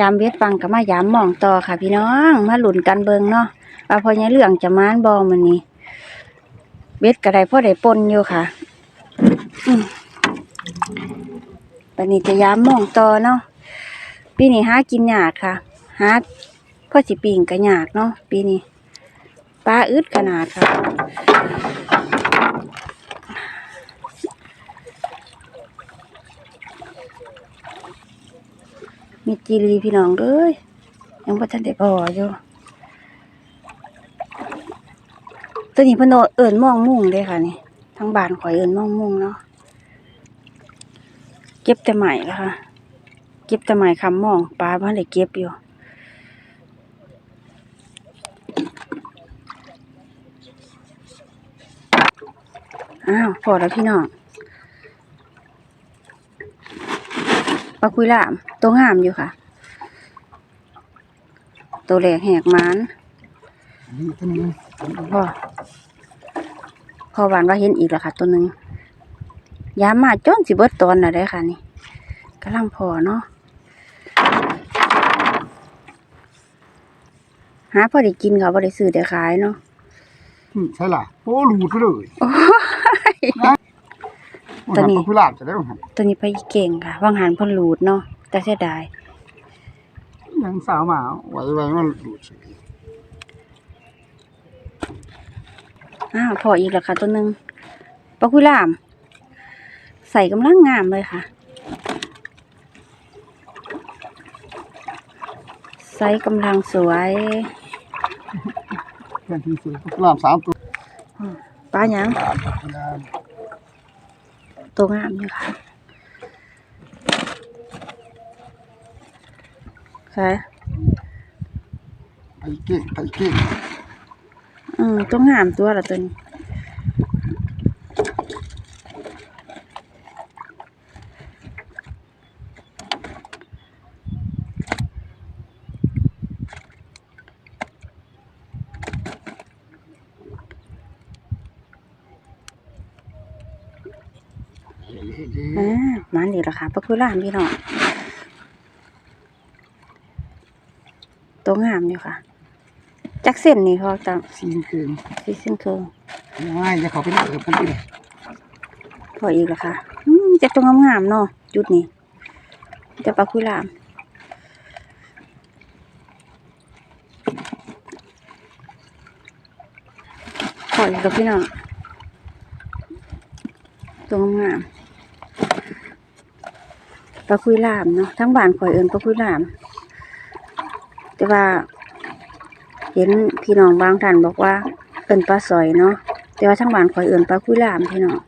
ยามเวทฟังก็มายามมองต่อค่ะ พี่น้องมาหลุนกันเบิงเนาะว่าพอยังเรื่องจะมานบอมันนี้เวทก็ได้พ่อได้ปนอยู่ค่ะปันนี้จะยามมองต่อเนาะปีนี้หากินหยากค่ะหาพ่อสิปิงก็ยากเนาะปีนี้ปลาอึดขนาดค่ะ มีจีรีพี่น้องเอ้ยยังบ่ทันได้พออยู่ตัวนี้พนโนเอิ้นมองมุ่งเลยค่ะนี่ทั้งบานข่อยเอิ้นมองมุ่งเนาะเก็บแต่ใหม่แล้วค่ะเก็บแต่ใหม่คำมองปลาบ่ทันได้เก็บอยู่อ้าวพอแล้วพี่น้อง ปลาคุยลามตัวงามอยู่ค่ะ ตัวแหลกแหกหมานนี่ตัวนึงพ่อพอหวานว่าเห็นอีกแล้วค่ะ ตัวหนึ่งยามมาจนสิเบิดตอนน่ะได้อค่ะ นี่กำลังพอเนาะหาพอได้กินค่ะพอได้ซื้อได้ขายเนาะอืมใช่ล่ะโอ้หลุดไปเลยโอ้ยโอ้ ตัวนี้หาปลากุหลาบจะได้บ่ฮะตัวนี้ไปเก่งค่ะวางหันเพ่นหลูดเนาะแต่เสียดาย ยังสาวหมาไว้ไว้มันหลุดเฉยอ้าวพออีกแล้วค่ะ ตัวหนึ่งปลาคุยลาม ใส่กำลังงามเลยค่ะใส่กำลังสวยเพื่อนที่ซื้อปลากุหลาบสามตัว ปลาหยังปลากุหลาบ ตัวงามอยู่ค่ะใช่ไปเก่งไปเก่งอืมตัวงามตัวละตัวนี้ อ่ามันดีละค่ะปลาคุล่ามพี่น้องตัวงามอยู่ค่ะ จักเส้นนี่เขาจะซีนเก่งสีเส้นเคืองง่ายจะเขาไปนั่งเอิบกันดิพออีกละค่ะอืมจะตัวงามๆเนาะจุดนี้จะปลาคุล่ามพออีกแล้วพี่น้องตัวงามๆป ลาคุยลามเนาะทั้งบ้านข่อยเอิญปลาคุยลาม แต่ว่า เห็นพี่น้องบางท่านบอกว่าเอิญปลาสอยเนาะแต่ว่าทั้งบ้านข่อยเอิญปลาคุยลามพี่น้อง